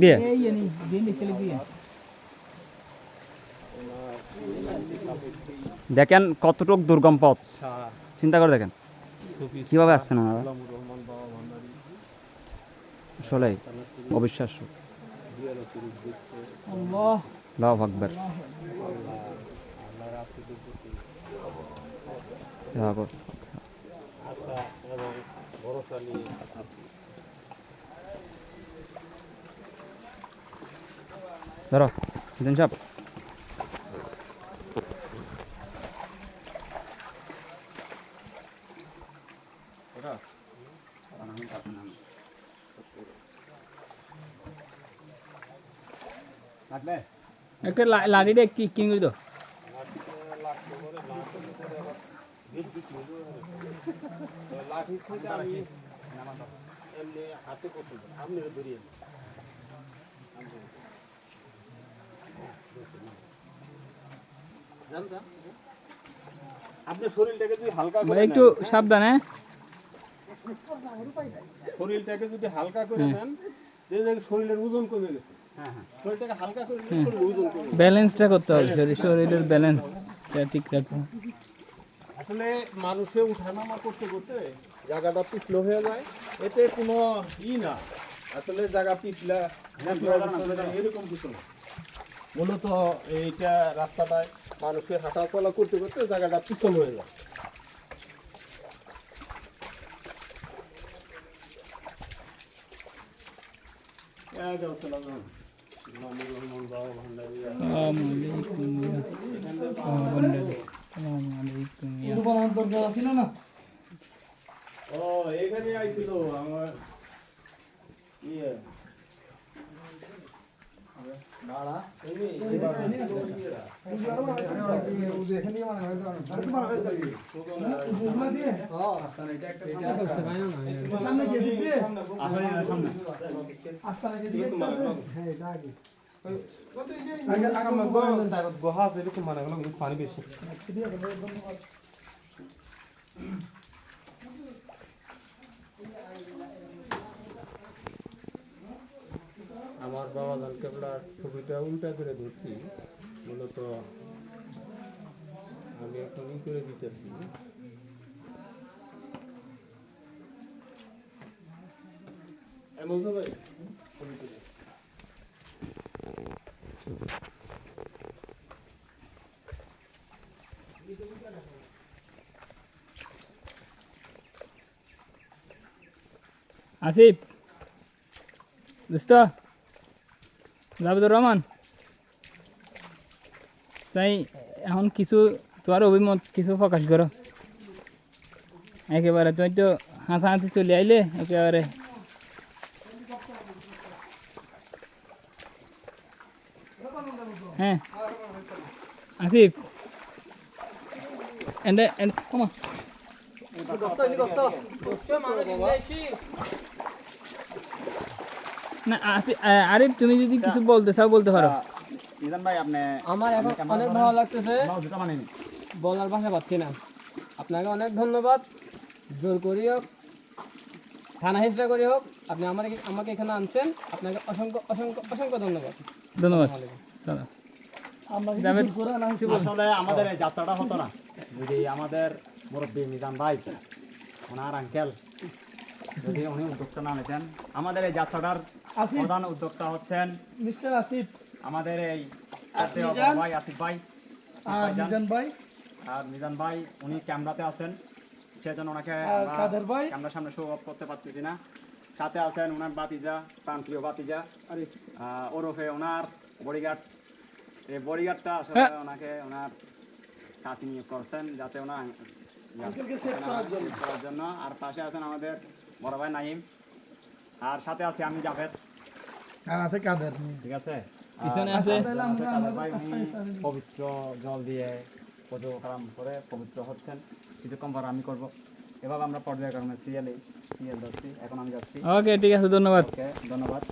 দিয়ে? দেখেন কতটুক দুর্গম পথ। চিন্তা করে দেখেন। কীভাবে আসছেন ওনারা? আসলেই অবিশ্বাস্য। लाभ अकबर। धरो Not bad. একটা লা- লাঠিটা কি কিং করে দাও দিন। একটু সাবধানে শরীরটাকে যদি হালকা করে নেন যে দেখেন শরীরের ওজন কমে গেছে। হ্যাঁ হ্যাঁ। ব্যালেন্সটা করতে হবে শরীর শরীরের ব্যালেন্সটা ঠিক রাখো আসলে মানুষে উঠানামা করতে করতে জায়গাটা পিছলো হয়ে যায় এতে কোনো ই না। আসলে জায়গা পিছলা এরকম কিছু না। মূলত এইটা রাস্তাটায় মানুষের হাঁটা চলা করতে করতে জায়গাটা পিছল হয়ে যায়। এই যাও, চলো, যাও। বাবা ভান্ডারী আসসালামু আলাইকুম ইয়া। আসসালামু আলাইকুম ইয়া ও এখানে আইছিল বাবা জান কেবলার ছবিটা উল্টা করে ধরছি। মূলত আমি এখন ই করে দিতেছি। আসিফ, দোস্ত। জাবেদুর রহমান, সাই এখন কিছু তোমার অভিমত কিছু প্রকাশ করো। একেবারে তুমি তো হাসাহাসি চলে আইলে, একেবারে। হ্যাঁ আসিফ। এন্ডে এন্ডে কমা। না আরিফ তুমি যদি কিছু বলতে চাও বলতে পারো। নিজান ভাই আপনি আমার এখন অনেক ভালো লাগতেছে। বলার ভাষা পাচ্ছি না। আপনাকে অনেক ধন্যবাদ। জোর করি হোক থানা হিসেবে করি হোক আপনি আমার আমাকে এখানে আনছেন। আপনাকে অসংখ্য অসংখ্য অসংখ্য ধন্যবাদ। ধন্যবাদ। আসলে আমাদের এই যাত্রাটা হতো না। যদি আমাদের মুরব্বী মিজান ভাই ওনার আঙ্কেল যদি উনি উদ্যোগটা না নিতেন আমাদের এই যাত্রাটার প্রধান উদ্যোক্তা হচ্ছেন মিস্টার আসিফ। আমাদের এই ভাই আসিফ ভাই। আর মিজান ভাই। আর মিজান ভাই উনি ক্যামেরাতে আছেন। সেজন্য ওনাকে কাদের ভাই? ক্যামেরার সামনে শো অফ করতে পারতেছি না। সাথে আছেন ওনার বাতিজা প্রান্তীয় বাতিজা ওরফে ওনার বডিগার্ড এই বডিগার্ডটা আসলে হ্যাঁ। ওনাকে ওনার সাথী নিয়োগ করছেন যাতে ওনার করার জন্য। আর পাশে আছেন আমাদের বড় ভাই নাইম। আর সাথে আছি আমি জাভেদ। আর আছে কাদের? ঠিক আছে? পিছনে আছে? পবিত্র জল দিয়ে প্রজোকারাম করে পবিত্র হচ্ছেন। কিছুক্ষণ পর আমি করব। এভাবে আমরা পর্যায়ক্রমে সিরিয়ালে সিরিয়াল যাচ্ছি এখন আমি যাচ্ছি। ওকে ঠিক আছে ধন্যবাদ। ওকে ধন্যবাদ।